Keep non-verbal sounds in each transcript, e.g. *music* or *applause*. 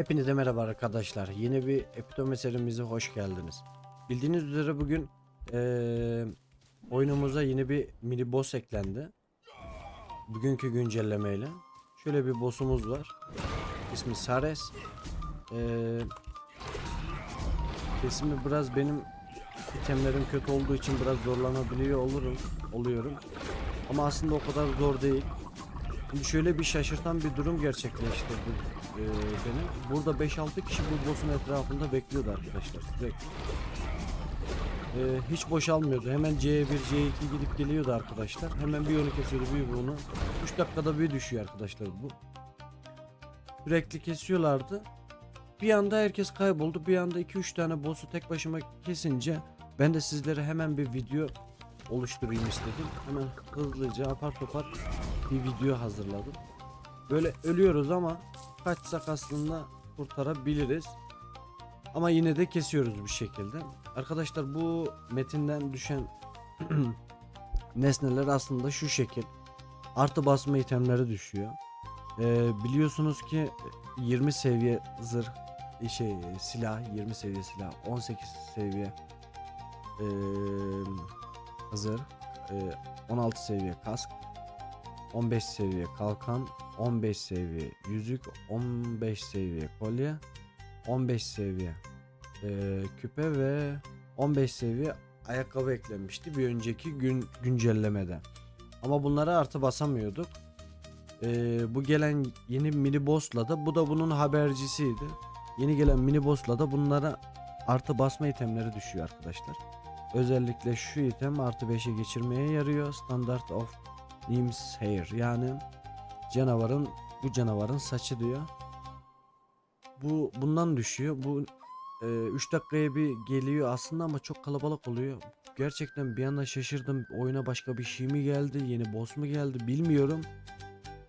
Hepinize merhaba arkadaşlar. Yeni bir epitome serimize hoş geldiniz. Bildiğiniz üzere bugün eee, oyunumuza yeni bir mini boss eklendi. Bugünkü güncellemeyle. Şöyle bir boss'umuz var. İsmi Sares. Eee kesimi biraz benim itemlerim kötü olduğu için biraz zorlanabiliyor olurum, oluyorum. Ama aslında o kadar zor değil. Şimdi şöyle bir şaşırtan bir durum gerçekleştirdi e, beni. Burada 5-6 kişi bu boss'un etrafında bekliyordu arkadaşlar sürekli. E, hiç boşalmıyordu. Hemen C1, C2 gidip geliyordu arkadaşlar. Hemen bir onu kesiyordu, bir bunu. 3 dakikada bir düşüyor arkadaşlar bu. Sürekli kesiyorlardı. Bir anda herkes kayboldu. Bir anda 2-3 tane boss'u tek başıma kesince ben de sizlere hemen bir video oluşturayım istedim. Hemen hızlıca apar topar bir video hazırladım. Böyle ölüyoruz ama kaçsak aslında kurtarabiliriz. Ama yine de kesiyoruz bir şekilde. Arkadaşlar bu metinden düşen *clears throat* nesneler aslında şu şekil. Artı basma itemleri düşüyor. Ee, biliyorsunuz ki 20 seviye zırh şey silah 20 seviye silah 18 seviye ee, zırh ee, 16 seviye kask 15 seviye kalkan, 15 seviye yüzük, 15 seviye kolye, 15 seviye eee, küpe ve 15 seviye ayakkabı eklenmişti bir önceki gün güncellemede. Ama bunlara artı basamıyorduk. Eee, bu gelen yeni mini boss'la da bu da bunun habercisiydi. Yeni gelen mini boss'la da bunlara artı basma itemleri düşüyor arkadaşlar. Özellikle şu item artı 5'e geçirmeye yarıyor. Standard of Nim's hair yani canavarın bu canavarın saçı diyor. Bu bundan düşüyor. Bu 3 dakikaya bir geliyor aslında ama çok kalabalık oluyor. Gerçekten bir anda şaşırdım. Oyuna başka bir şey mi geldi? Yeni boss mu geldi? Bilmiyorum.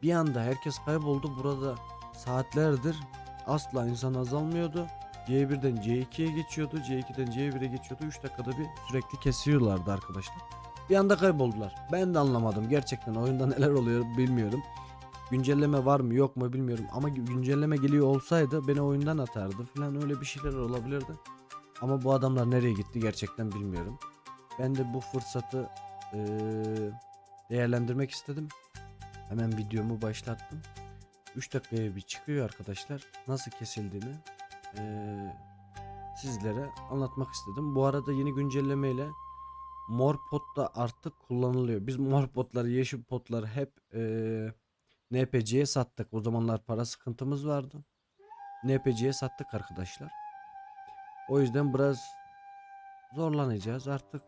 Bir anda herkes kayboldu. Burada saatlerdir asla insan azalmıyordu. C1'den C2'ye geçiyordu. C2'den C1'e geçiyordu. 3 dakikada bir sürekli kesiyorlardı arkadaşlar. Bir anda kayboldular. Ben de anlamadım. Gerçekten oyunda neler oluyor bilmiyorum. Güncelleme var mı yok mu bilmiyorum. Ama güncelleme geliyor olsaydı beni oyundan atardı falan öyle bir şeyler olabilirdi. Ama bu adamlar nereye gitti gerçekten bilmiyorum. Ben de bu fırsatı eee, değerlendirmek istedim. Hemen videomu başlattım. 3 dakikaya bir çıkıyor arkadaşlar. Nasıl kesildiğini eee, sizlere anlatmak istedim. Bu arada yeni güncellemeyle mor pot da artık kullanılıyor. Biz mor potları, yeşil potları hep eee NPC'ye sattık. O zamanlar para sıkıntımız vardı. NPC'ye sattık arkadaşlar. O yüzden biraz zorlanacağız. Artık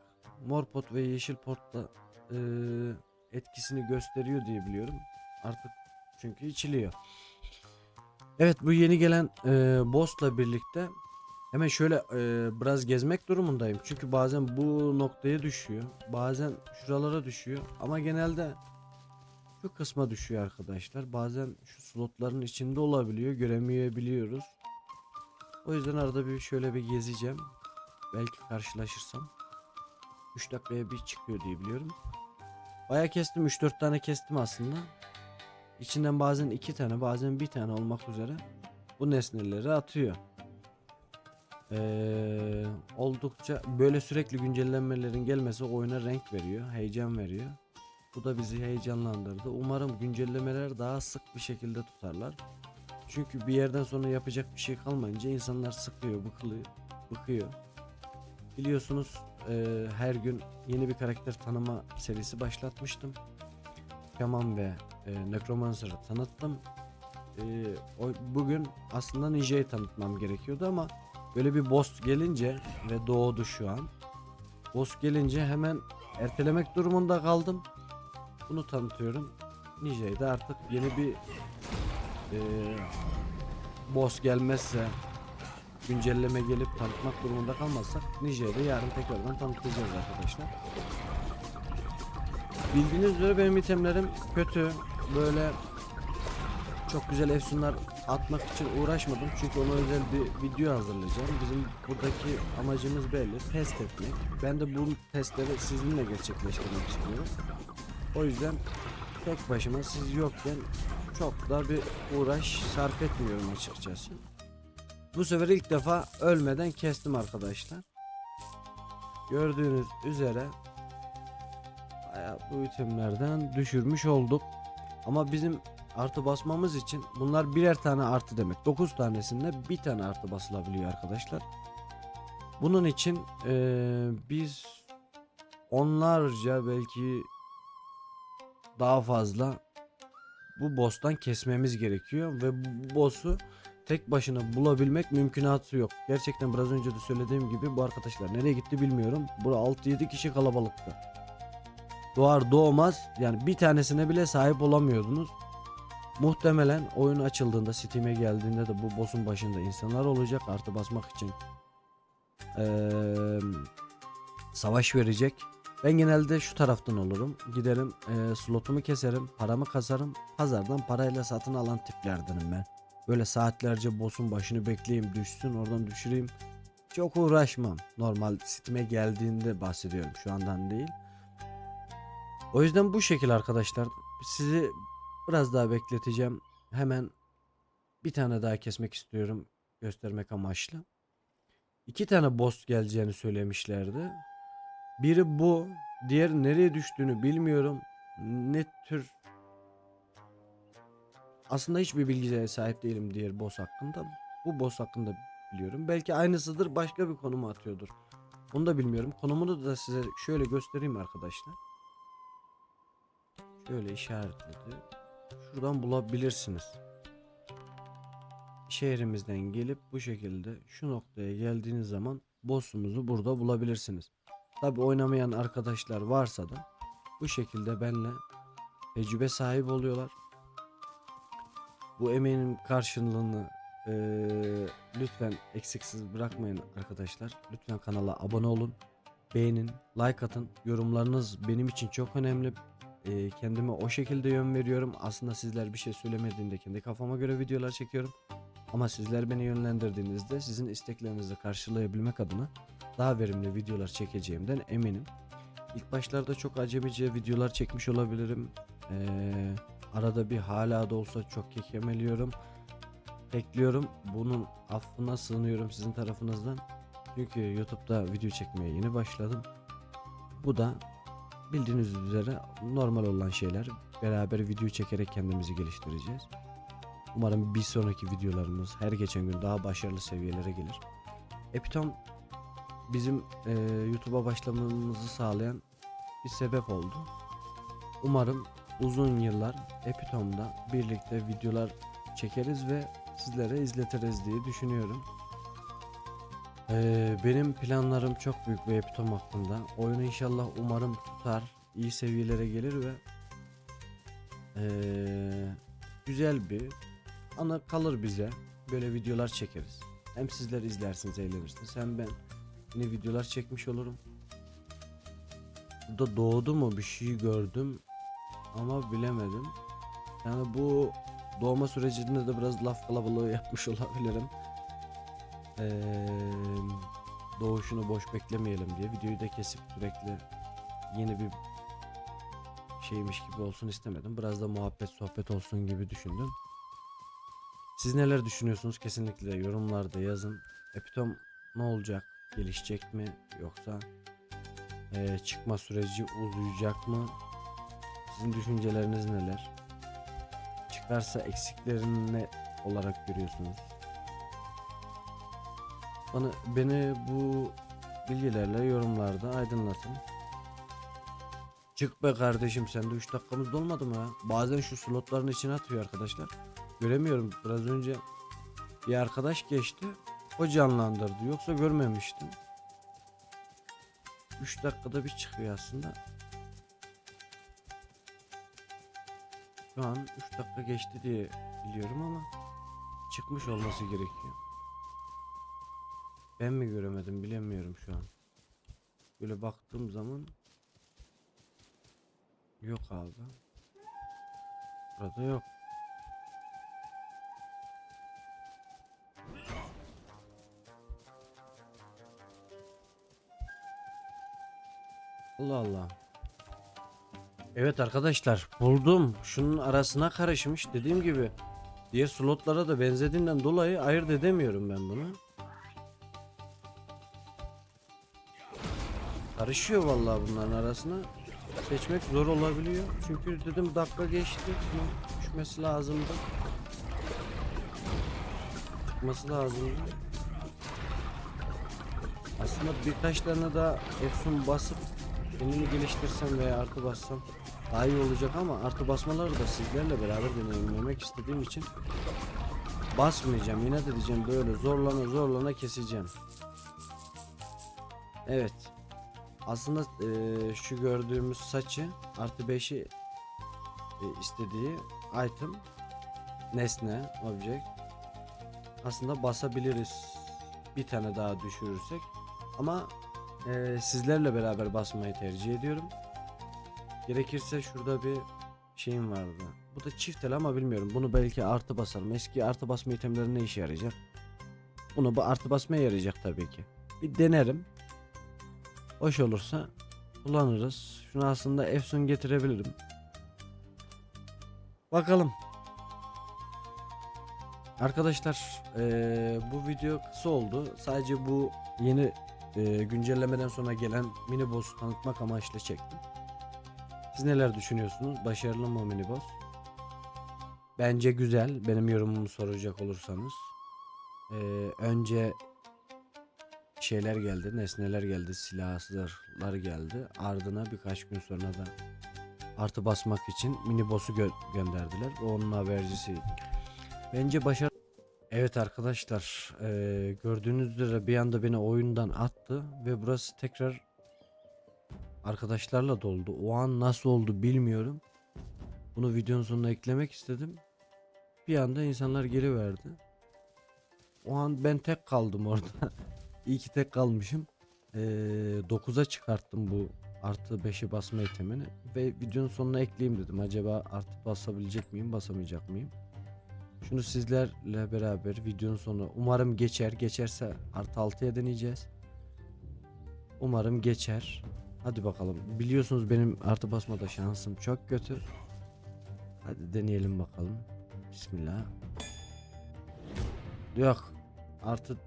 mor pot ve yeşil pot da eee, etkisini gösteriyor diye biliyorum. Artık çünkü içiliyor. Evet bu yeni gelen eee boss'la birlikte Hemen şöyle e, biraz gezmek durumundayım. Çünkü bazen bu noktaya düşüyor. Bazen şuralara düşüyor. Ama genelde şu kısma düşüyor arkadaşlar. Bazen şu slotların içinde olabiliyor. Göremeyebiliyoruz. O yüzden arada bir şöyle bir gezeceğim. Belki karşılaşırsam. 3 dakikaya bir çıkıyor diye biliyorum. Baya kestim. 3-4 tane kestim aslında. İçinden bazen 2 tane bazen bir tane olmak üzere bu nesneleri atıyor. Ee, oldukça böyle sürekli güncellenmelerin gelmesi oyuna renk veriyor, heyecan veriyor. Bu da bizi heyecanlandırdı. Umarım güncellemeler daha sık bir şekilde tutarlar. Çünkü bir yerden sonra yapacak bir şey kalmayınca insanlar sıkıyor, bıkılıyor, bıkıyor. Biliyorsunuz e, her gün yeni bir karakter tanıma serisi başlatmıştım. Shaman ve e, Necromancer'ı tanıttım. E, o, bugün aslında Ninja'yı tanıtmam gerekiyordu ama Böyle bir boss gelince ve doğdu şu an. Boss gelince hemen ertelemek durumunda kaldım. Bunu tanıtıyorum. Ninja'yı artık yeni bir e, boss gelmezse güncelleme gelip tanıtmak durumunda kalmazsak da yarın tekrardan tanıtacağız arkadaşlar. Bildiğiniz üzere benim itemlerim kötü. Böyle çok güzel efsunlar atmak için uğraşmadım çünkü ona özel bir video hazırlayacağım. Bizim buradaki amacımız belli, test etmek. Ben de bu testleri sizinle gerçekleştirmek istiyorum. O yüzden tek başıma siz yokken çok da bir uğraş sarf etmiyorum açıkçası. Bu sefer ilk defa ölmeden kestim arkadaşlar. Gördüğünüz üzere bu itemlerden düşürmüş olduk. Ama bizim artı basmamız için bunlar birer tane artı demek. 9 tanesinde bir tane artı basılabiliyor arkadaşlar. Bunun için eee, biz onlarca belki daha fazla bu boss'tan kesmemiz gerekiyor ve bu boss'u tek başına bulabilmek mümkünatı yok. Gerçekten biraz önce de söylediğim gibi bu arkadaşlar nereye gitti bilmiyorum. Bura 6-7 kişi kalabalıktı. Doğar doğmaz yani bir tanesine bile sahip olamıyordunuz. Muhtemelen oyun açıldığında Steam'e geldiğinde de bu boss'un başında insanlar olacak artı basmak için. Eee, savaş verecek. Ben genelde şu taraftan olurum. Giderim eee, slotumu keserim, paramı kasarım. Pazardan parayla satın alan tiplerdenim ben. Böyle saatlerce boss'un başını bekleyeyim düşsün oradan düşüreyim. Çok uğraşmam. Normal Steam'e geldiğinde bahsediyorum şu andan değil. O yüzden bu şekil arkadaşlar. Sizi biraz daha bekleteceğim. Hemen bir tane daha kesmek istiyorum göstermek amaçlı. İki tane boss geleceğini söylemişlerdi. Biri bu, diğer nereye düştüğünü bilmiyorum. Ne tür aslında hiçbir bilgiye sahip değilim diğer boss hakkında. Bu boss hakkında biliyorum. Belki aynısıdır başka bir konuma atıyordur. Onu da bilmiyorum. Konumunu da size şöyle göstereyim arkadaşlar. Şöyle işaretledi. Şuradan bulabilirsiniz. Şehrimizden gelip bu şekilde şu noktaya geldiğiniz zaman boss'umuzu burada bulabilirsiniz. Tabi oynamayan arkadaşlar varsa da bu şekilde benle tecrübe sahibi oluyorlar. Bu emeğin karşılığını eee, lütfen eksiksiz bırakmayın arkadaşlar. Lütfen kanala abone olun. Beğenin, like atın. Yorumlarınız benim için çok önemli. Eee, kendime o şekilde yön veriyorum. Aslında sizler bir şey söylemediğinde kendi kafama göre videolar çekiyorum. Ama sizler beni yönlendirdiğinizde sizin isteklerinizi karşılayabilmek adına daha verimli videolar çekeceğimden eminim. İlk başlarda çok acemice videolar çekmiş olabilirim. Ee, arada bir hala da olsa çok kekemeliyorum. Bekliyorum. Bunun affına sığınıyorum sizin tarafınızdan. Çünkü YouTube'da video çekmeye yeni başladım. Bu da bildiğiniz üzere normal olan şeyler. Beraber video çekerek kendimizi geliştireceğiz. Umarım bir sonraki videolarımız her geçen gün daha başarılı seviyelere gelir. Epitom bizim eee, YouTube'a başlamamızı sağlayan bir sebep oldu. Umarım uzun yıllar Epitom'da birlikte videolar çekeriz ve sizlere izletiriz diye düşünüyorum. Eee, benim planlarım çok büyük bir Epitom hakkında. Oyun inşallah umarım tutar, iyi seviyelere gelir ve eee, güzel bir ana kalır bize. Böyle videolar çekeriz. Hem sizler izlersiniz, eğlenirsiniz. Hem ben yine videolar çekmiş olurum. Burada doğdu mu bir şey gördüm ama bilemedim. Yani bu doğma sürecinde de biraz laf kalabalığı *laughs* yapmış olabilirim. Doğuşunu boş beklemeyelim diye videoyu da kesip sürekli yeni bir şeymiş gibi olsun istemedim. Biraz da muhabbet sohbet olsun gibi düşündüm. Siz neler düşünüyorsunuz? Kesinlikle yorumlarda yazın. Epitom ne olacak? Gelişecek mi? Yoksa eee, çıkma süreci uzayacak mı? Sizin düşünceleriniz neler? Çıkarsa eksiklerini olarak görüyorsunuz? Bana beni bu bilgilerle yorumlarda aydınlatın. Çık be kardeşim sen de 3 dakikamız dolmadı mı ya? Bazen şu slotların içine atıyor arkadaşlar. Göremiyorum. Biraz önce bir arkadaş geçti. O canlandırdı. Yoksa görmemiştim. 3 dakikada bir çıkıyor aslında. Şu an 3 dakika geçti diye biliyorum ama çıkmış olması gerekiyor. Ben mi göremedim bilemiyorum şu an. Böyle baktığım zaman yok abi. Burada yok. Allah Allah. Evet arkadaşlar buldum. Şunun arasına karışmış dediğim gibi. Diğer slotlara da benzediğinden dolayı ayırt edemiyorum ben bunu. Karışıyor vallahi bunların arasına. Seçmek zor olabiliyor. Çünkü dedim dakika geçti. Düşmesi lazımdı. Çıkması lazımdı. Aslında birkaç tane daha Efsun basıp kendini geliştirsem veya artı bassam daha iyi olacak ama artı basmaları da sizlerle beraber deneyimlemek istediğim için basmayacağım. Yine de böyle zorlana zorlana keseceğim. Evet. Aslında eee, şu gördüğümüz saçı artı 5'i e, istediği item nesne object aslında basabiliriz bir tane daha düşürürsek ama eee, sizlerle beraber basmayı tercih ediyorum. Gerekirse şurada bir şeyim vardı. Bu da çift el ama bilmiyorum. Bunu belki artı basarım. Eski artı basma itemleri ne işe yarayacak? Bunu bu artı basmaya yarayacak tabii ki. Bir denerim. Hoş olursa kullanırız. Şunu aslında Efsun getirebilirim. Bakalım. Arkadaşlar eee, bu video kısa oldu. Sadece bu yeni eee, güncellemeden sonra gelen mini boss'u tanıtmak amaçlı çektim. Siz neler düşünüyorsunuz? Başarılı mı mini boss? Bence güzel. Benim yorumumu soracak olursanız. Eee, önce şeyler geldi, nesneler geldi, silahlar geldi. Ardına birkaç gün sonra da artı basmak için mini boss'u gö- gönderdiler. O onun habercisiydi. Bence başarı... Evet arkadaşlar, eee, gördüğünüz üzere bir anda beni oyundan attı ve burası tekrar arkadaşlarla doldu. O an nasıl oldu bilmiyorum. Bunu videonun sonuna eklemek istedim. Bir anda insanlar geri verdi. O an ben tek kaldım orada. *laughs* İyi ki tek kalmışım. Ee, 9'a çıkarttım bu artı 5'i basma itemini ve videonun sonuna ekleyeyim dedim. Acaba artı basabilecek miyim, basamayacak mıyım? Şunu sizlerle beraber videonun sonu umarım geçer. Geçerse artı 6'ya deneyeceğiz. Umarım geçer. Hadi bakalım. Biliyorsunuz benim artı basmada şansım çok kötü. Hadi deneyelim bakalım. Bismillah. Yok. Artı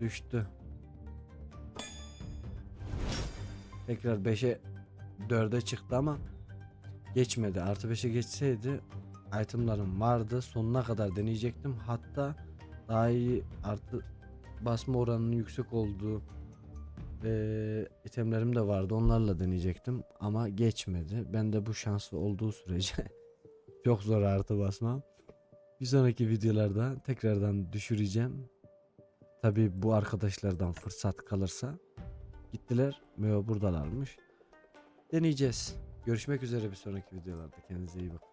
düştü. Tekrar 5'e 4'e çıktı ama geçmedi. Artı 5'e geçseydi itemlarım vardı. Sonuna kadar deneyecektim. Hatta daha iyi artı basma oranının yüksek olduğu eee itemlerim de vardı. Onlarla deneyecektim ama geçmedi. Ben de bu şanslı olduğu sürece *laughs* çok zor artı basmam. Bir sonraki videolarda tekrardan düşüreceğim. Tabi bu arkadaşlardan fırsat kalırsa gittiler. Meo buradalarmış. Deneyeceğiz. Görüşmek üzere bir sonraki videolarda. Kendinize iyi bakın.